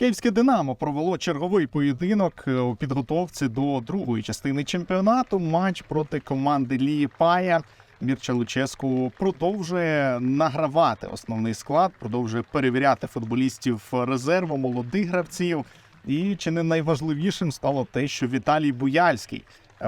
Київське Динамо провело черговий поєдинок е, у підготовці до другої частини чемпіонату. Матч проти команди Лієпая. Мірча Луческу продовжує награвати основний склад, продовжує перевіряти футболістів резерву, молодих гравців. І чи не найважливішим стало те, що Віталій Буяльський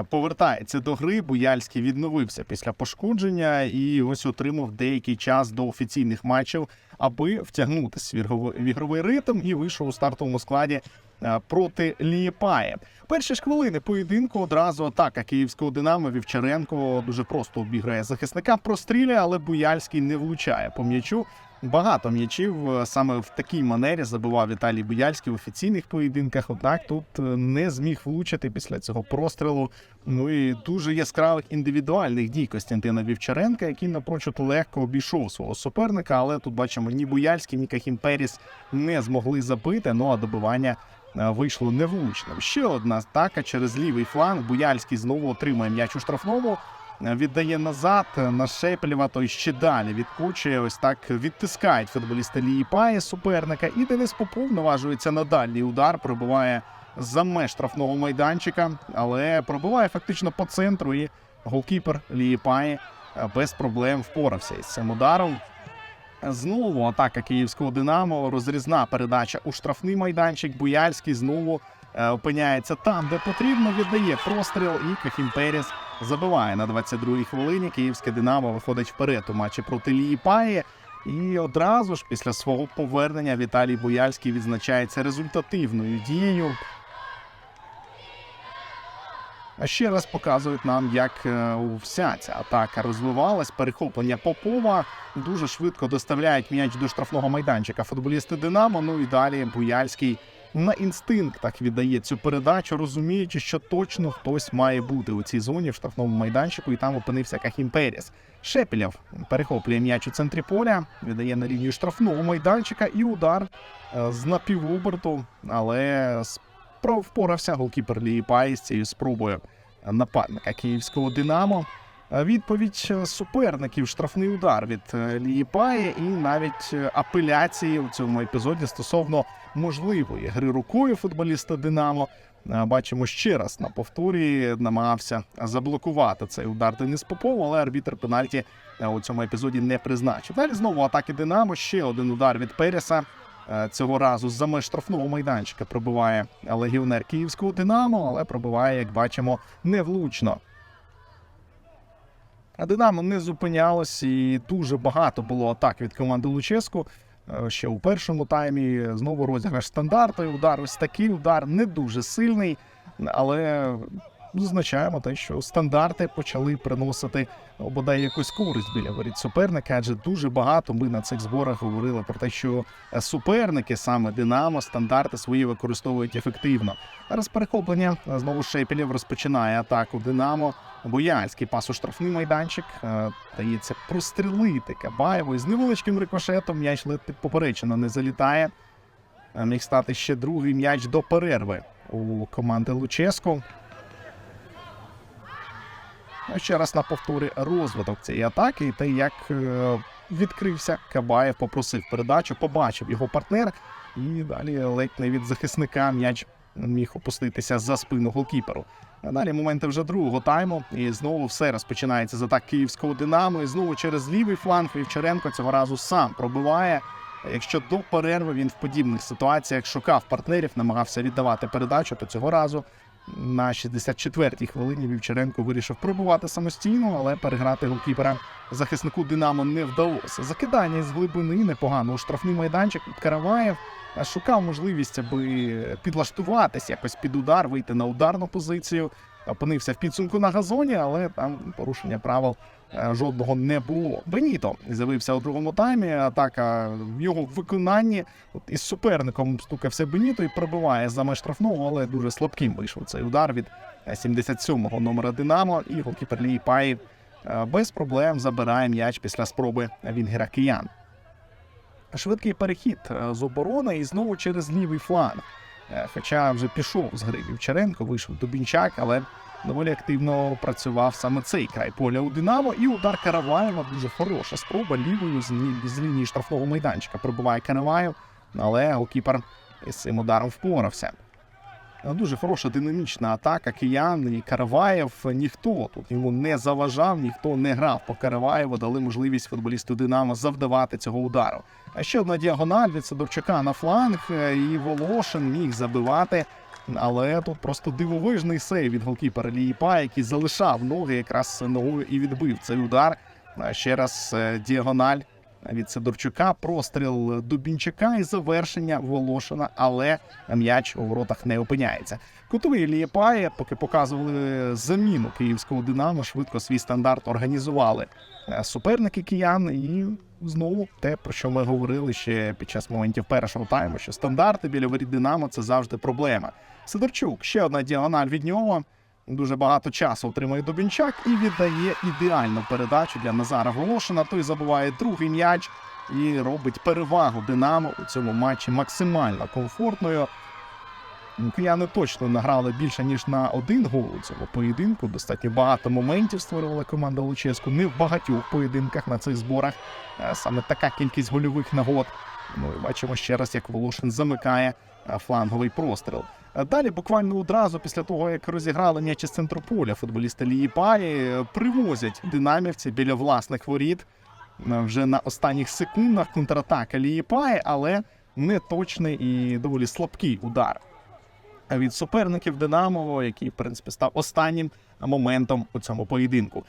повертається до гри. Буяльський відновився після пошкодження і ось отримав деякий час до офіційних матчів, аби втягнутися в ігровий- ритм і вийшов у стартовому складі е, проти Лієпає. Перші ж хвилини поєдинку одразу атака київського динамо. Вівчаренко дуже просто обіграє захисника, прострілює, але Буяльський не влучає по м'ячу. Багато м'ячів е, саме в такій манері забивав Віталій Буяльський в офіційних поєдинках. Однак тут е, не зміг влучити після цього прострілу. Ну і дуже яскравих індивідуальних дій Костянтина Вівчаренка, який напрочуд легко обійшов свого суперника. Але тут бачимо, ні Буяльський, ні Кахім Періс не змогли забити. Ну а добивання е, вийшло невлучним. Ще одна атака через лівий фланг. Буяльський знову отримує м'яч у штрафному. Віддає назад на Шепелєва, той ще далі відкочує. Ось так відтискають футболісти Ліїпає суперника. І Денис Попов наважується на дальній удар, пробиває за меж штрафного майданчика, але пробиває фактично по центру. І голкіпер Ліїпає е, без проблем впорався із цим ударом. Знову атака київського Динамо, розрізна передача у штрафний майданчик. Буяльський знову опиняється там, де потрібно. Віддає простріл, і Кахім Періс забиває на 22-й хвилині. Київське Динамо виходить вперед у матчі проти Ліїпаї. І одразу ж після свого повернення Віталій Буяльський відзначається результативною дією. А ще раз показують нам, як е, вся ця атака розвивалась. Перехоплення Попова дуже швидко доставляють м'яч до штрафного майданчика футболісти Динамо. Ну і далі Буяльський на інстинктах віддає цю передачу, розуміючи, що точно хтось має бути у цій зоні в штрафному майданчику, і там опинився Кахім Періс. Шепелєв перехоплює м'яч у центрі поля, віддає на лінію штрафного майданчика і удар е, з напівоберту, але впорався голкіпер Ліїпай з цією спробою нападника київського Динамо. Відповідь е, суперників штрафний удар від е, Ліїпаї і навіть е, апеляції у цьому епізоді стосовно можливої гри рукою футболіста Динамо. Бачимо ще раз на повторі намагався заблокувати цей удар Денис Попов, але арбітр пенальті у цьому епізоді не призначив. Далі знову атаки Динамо. Ще один удар від Переса. Цього разу з-за меж штрафного майданчика пробиває легіонер київського Динамо, але пробиває, як бачимо, невлучно. А Динамо не зупинялось, і дуже багато було атак від команди Луческу. Е, Ще у першому таймі знову розіграш стандарту. Удар ось такий удар не дуже сильний, але зазначаємо те, що стандарти почали приносити ну, бодай якусь користь біля воріт суперника, адже дуже багато ми на цих зборах говорили про те, що е, суперники, саме Динамо, стандарти свої використовують ефективно. Зараз перехоплення е, знову Шепелєв розпочинає атаку Динамо. Бояльський пас у штрафний майданчик. е, Дається прострілити Кабаєву. З невеличким рикошетом м'яч ледь поперечено не залітає. Міг стати ще другий м'яч до перерви у команди Луческу. Ще раз на повторі розвиток цієї атаки і те, як е, відкрився Кабаєв, попросив передачу, побачив його партнер, і далі ледь не від захисника м'яч міг опуститися за спину голкіперу. А далі моменти вже другого тайму, і знову все розпочинається з атак київського динамо. І знову через лівий фланг Вівчаренко цього разу сам пробиває. Якщо до перерви він в подібних ситуаціях шукав партнерів, намагався віддавати передачу, то цього разу на 64-й хвилині Вівчаренко вирішив пробувати самостійно, але переграти голкіпера захиснику Динамо не вдалося. Закидання з глибини непогано у штрафний майданчик. Караваєв е, шукав можливість, аби підлаштуватись якось під удар, вийти на ударну позицію. Опинився в підсумку на газоні, але там порушення правил е, жодного не було. Беніто з'явився у другому таймі. Атака в його виконанні от із суперником стукався Беніто і пробиває за меж штрафного, але дуже слабким вийшов цей удар від е, 77-го номера Динамо. І голкіпер Паїв е, без проблем забирає м'яч після спроби Вінгера Киян. Швидкий перехід е, з оборони і знову через лівий фланг. Е, Хоча вже пішов з гри Вівчаренко, вийшов Дубінчак, але доволі активно працював саме цей край поля у Динамо. І удар Караваєва дуже хороша спроба лівою з, лі- з лінії штрафного майданчика. Пробиває Караваєв, але голкіпер із цим ударом впорався. Дуже хороша динамічна атака киян і Караваєв. Ніхто тут йому не заважав, ніхто не грав по Караваєву, дали можливість футболісту Динамо завдавати цього удару. А ще одна діагональ від Сидорчука на фланг, е, і Волошин міг забивати. Але тут просто дивовижний сейв від голкіпера Ліїпа, який залишав ноги якраз ногою і відбив цей удар. А Ще раз е, діагональ від Сидорчука, простріл Дубінчака і завершення Волошина, але м'яч у воротах не опиняється. Кутовий Лієпає, поки показували заміну київського Динамо, швидко свій стандарт організували е, суперники киян. І знову те, про що ми говорили ще під час моментів першого тайму, що стандарти біля воріт Динамо це завжди проблема. Сидорчук, ще одна діагональ від нього. Дуже багато часу отримує Дубінчак і віддає ідеальну передачу для Назара Волошина. Той забуває другий м'яч і робить перевагу Динамо у цьому матчі максимально комфортною. Кияни точно награли більше ніж на один гол у цьому поєдинку. Достатньо багато моментів створювала команда Луческу. Не в багатьох поєдинках на цих зборах. Саме така кількість гольових нагод. Ну і бачимо ще раз, як Волошин замикає фланговий простріл. Далі, буквально одразу після того, як розіграли м'яч із центру поля, футболісти Ліїпаї е, привозять динамівці біля власних воріт. Е, Вже на останніх секундах контратака Ліїпаї, але неточний і доволі слабкий удар від суперників Динамо, який, в принципі, став останнім моментом у цьому поєдинку.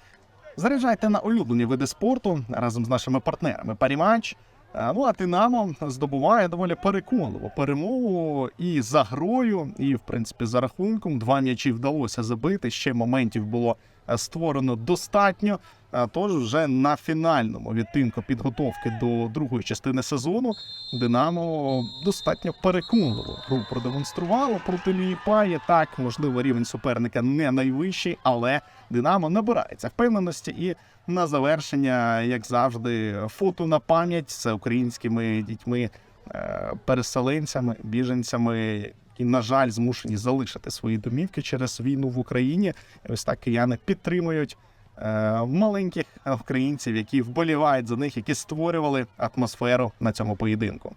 Заряджайте на улюблені види спорту разом з нашими партнерами Паріматч. Е, Ну а Динамо здобуває доволі переконливо перемогу і за грою, і в принципі за рахунком. Два м'ячі вдалося забити. Ще моментів було е, створено достатньо. Е, Тож вже на фінальному відтинку підготовки до другої частини сезону Динамо достатньо переконливо гру продемонструвало проти Ліїпаї. Так, можливо, рівень суперника не найвищий, але Динамо набирається впевненості і на завершення, як завжди, фото на пам'ять з українськими дітьми, е, переселенцями, біженцями, які, на жаль, змушені залишити свої домівки через війну в Україні. Ось так кияни підтримують е, маленьких українців, які вболівають за них, які створювали атмосферу на цьому поєдинку.